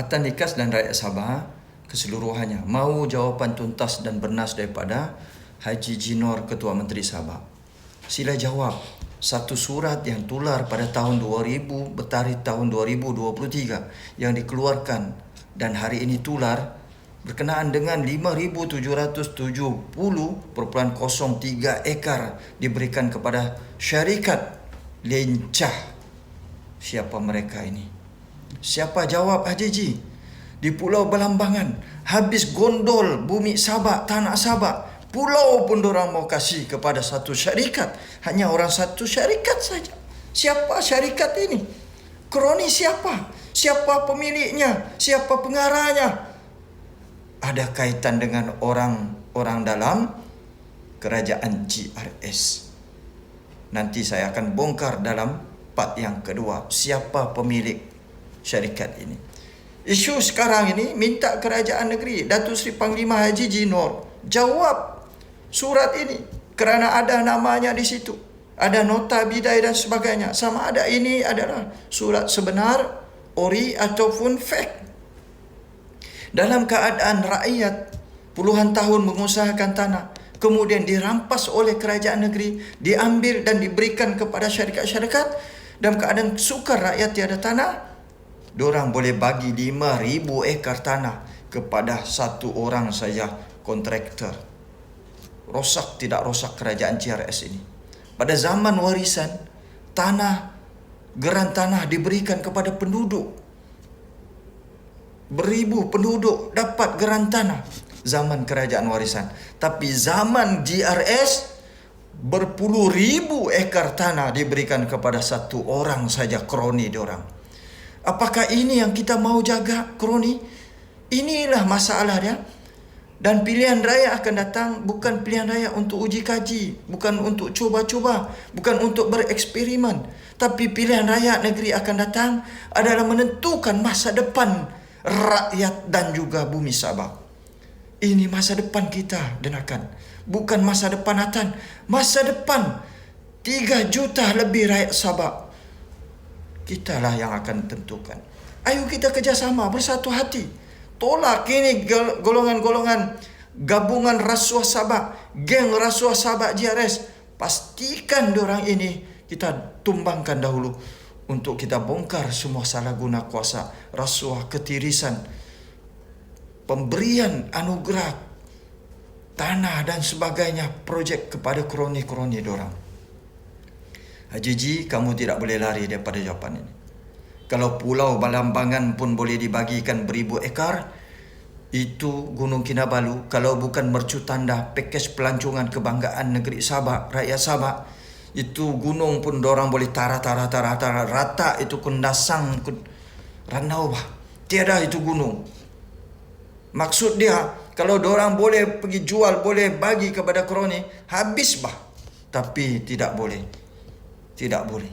Atan Nikas dan rakyat Sabah keseluruhannya mau jawapan tuntas dan bernas daripada Haji Jinor Ketua Menteri Sabah. Sila jawab satu surat yang tular pada tahun 2000 bertarikh tahun 2023 yang dikeluarkan dan hari ini tular berkenaan dengan 5770.03 ekar diberikan kepada syarikat Lencah. Siapa mereka ini? Siapa jawab Haji Ji? Di Pulau Belambangan habis gondol bumi Sabak, tanah Sabak Pulau pun orang mau kasih kepada satu syarikat. Hanya orang satu syarikat saja. Siapa syarikat ini? Kroni siapa? Siapa pemiliknya? Siapa pengarahnya? Ada kaitan dengan orang-orang dalam kerajaan GRS. Nanti saya akan bongkar dalam part yang kedua. Siapa pemilik syarikat ini? Isu sekarang ini minta kerajaan negeri Datuk Seri Panglima Haji Jinor jawab surat ini kerana ada namanya di situ. Ada nota bidai dan sebagainya. Sama ada ini adalah surat sebenar, ori ataupun fake. Dalam keadaan rakyat puluhan tahun mengusahakan tanah, kemudian dirampas oleh kerajaan negeri, diambil dan diberikan kepada syarikat-syarikat dalam keadaan sukar rakyat tiada tanah, orang boleh bagi 5,000 ekar tanah kepada satu orang saja kontraktor rosak tidak rosak kerajaan CRS ini. Pada zaman warisan, tanah, geran tanah diberikan kepada penduduk. Beribu penduduk dapat geran tanah zaman kerajaan warisan. Tapi zaman GRS, berpuluh ribu ekar tanah diberikan kepada satu orang saja kroni diorang. Apakah ini yang kita mau jaga kroni? Inilah masalah dia. Dan pilihan raya akan datang bukan pilihan raya untuk uji kaji, bukan untuk cuba-cuba, bukan untuk bereksperimen. Tapi pilihan raya negeri akan datang adalah menentukan masa depan rakyat dan juga bumi Sabah. Ini masa depan kita denakan. Bukan masa depan Atan. Masa depan 3 juta lebih rakyat Sabah. Kitalah yang akan tentukan. Ayo kita kerjasama bersatu hati tolak ini golongan-golongan gabungan rasuah sabak, geng rasuah sabak JRS. Pastikan orang ini kita tumbangkan dahulu untuk kita bongkar semua salah guna kuasa, rasuah, ketirisan, pemberian anugerah tanah dan sebagainya projek kepada kroni-kroni orang. Haji Ji, kamu tidak boleh lari daripada jawapan ini. Kalau pulau Balambangan pun boleh dibagikan beribu ekar, itu Gunung Kinabalu kalau bukan mercu tanda pakej pelancongan kebanggaan negeri Sabah, rakyat Sabah, itu gunung pun orang boleh tara tara tara tara rata itu kundasang ranau bah. Tiada itu gunung. Maksud dia kalau orang boleh pergi jual boleh bagi kepada kroni habis bah. Tapi tidak boleh. Tidak boleh.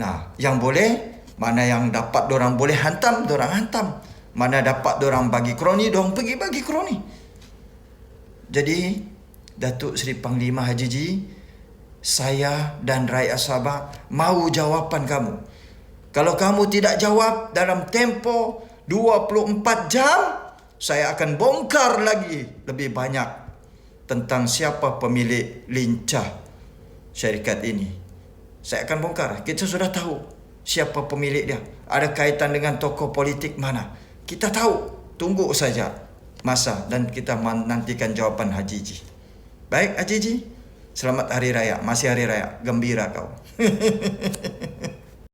Nah, yang boleh mana yang dapat orang boleh hantam, orang hantam. Mana dapat orang bagi kroni, orang pergi bagi kroni. Jadi, Datuk Seri Panglima Haji Ji, saya dan rakyat Sabah mau jawapan kamu. Kalau kamu tidak jawab dalam tempo 24 jam, saya akan bongkar lagi lebih banyak tentang siapa pemilik lincah syarikat ini. Saya akan bongkar. Kita sudah tahu siapa pemilik dia. Ada kaitan dengan tokoh politik mana. Kita tahu. Tunggu saja masa dan kita menantikan jawapan Haji Ji. Baik Haji Ji. Selamat Hari Raya. Masih Hari Raya. Gembira kau.